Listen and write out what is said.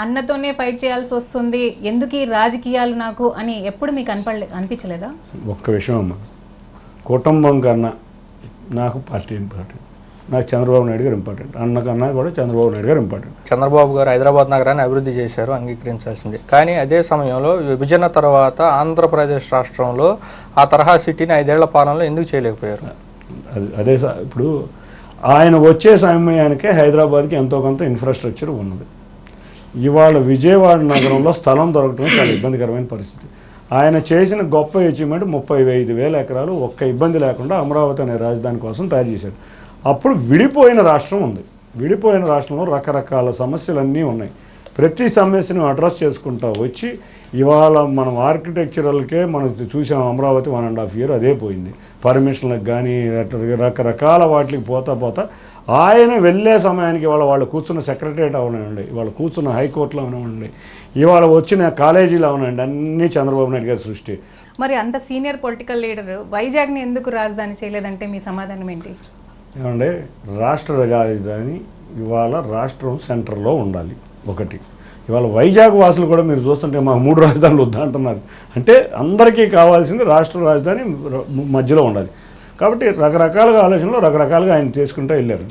అన్నతోనే fight చేయాల్సి వస్తుంది. ఎందుకు ఈ రాజకీయాలు నాకు అని ఎప్పుడు మీకు అనిపడలే అనిపించలేదా? ఒక్క విషయం అమ్మ. కుటుంబం కన్నా నాకు పార్టీ ఇంపార్టెంట్. నాకు చంద్రబాబు నాయుడు గారు ఇంపార్టెంట్. అన్న కన్నా కూడా చంద్రబాబు నాయుడు గారు ఇంపార్టెంట్. చంద్రబాబు గారు హైదరాబాద్ నగరాన్ని అభివృద్ధి చేశారు అంగీకరించాల్సిందే. కానీ అదే సమయంలో విభజన తర్వాత ఆంధ్రప్రదేశ్ రాష్ట్రంలో ఆ తరహా సిటీని ఐదేళ్ళ పాలనలో ఎందుకు చేయలేకపోయారు? అది అదే స- ఇప్పుడు ఆయన వచ్చే సమయానికే హైదరాబాద్కి ఎంతో కొంత ఇన్ఫ్రాస్ట్రక్చర్ ఉన్నది. ఇవాళ విజయవాడ నగరంలో స్థలం దొరకడం చాలా ఇబ్బందికరమైన పరిస్థితి. ఆయన చేసిన గొప్ప అచీవ్మెంట్ ముప్పై ఐదు వేల ఎకరాలు ఒక్క ఇబ్బంది లేకుండా అమరావతి అనే రాజధాని కోసం తయారు చేశారు. అప్పుడు విడిపోయిన రాష్ట్రం ఉంది. విడిపోయిన రాష్ట్రంలో రకరకాల సమస్యలన్నీ ఉన్నాయి. ప్రతి సమస్యను అడ్రస్ చేసుకుంటా వచ్చి ఇవాళ మనం ఆర్కిటెక్చరల్కే మనం చూసాం Amaravati one and half year అదే పోయింది. పర్మిషన్లకు కానీ రకరకాల వాటికి పోతా పోతా ఆయన వెళ్ళే సమయానికి ఇవాళ వాళ్ళు కూర్చున్న సెక్రటరియట్ అవనండి ఇవాళ కూర్చున్న హైకోర్టులో అవనండి ఇవాళ వచ్చిన కాలేజీలో అవనండి అన్నీ చంద్రబాబు నాయుడు గారి సృష్టి. మరి అంత సీనియర్ పొలిటికల్ లీడర్ వైజాగ్ని ఎందుకు రాజధాని చేయలేదంటే మీ సమాధానం ఏంటి? ఏమంటే రాష్ట్ర రాజధాని ఇవాళ రాష్ట్రం సెంటర్లో ఉండాలి. ఒకటి. ఇవాళ వైజాగ్ వాసులు కూడా మీరు చూస్తుంటే మాకు మూడు రాజధానులు వద్దా అంటున్నారు. అంటే అందరికీ కావాల్సింది రాష్ట్ర రాజధాని మధ్యలో ఉండాలి. కాబట్టి రకరకాలుగా ఆలోచనలు రకరకాలుగా ఆయన చేసుకుంటూ వెళ్ళారు.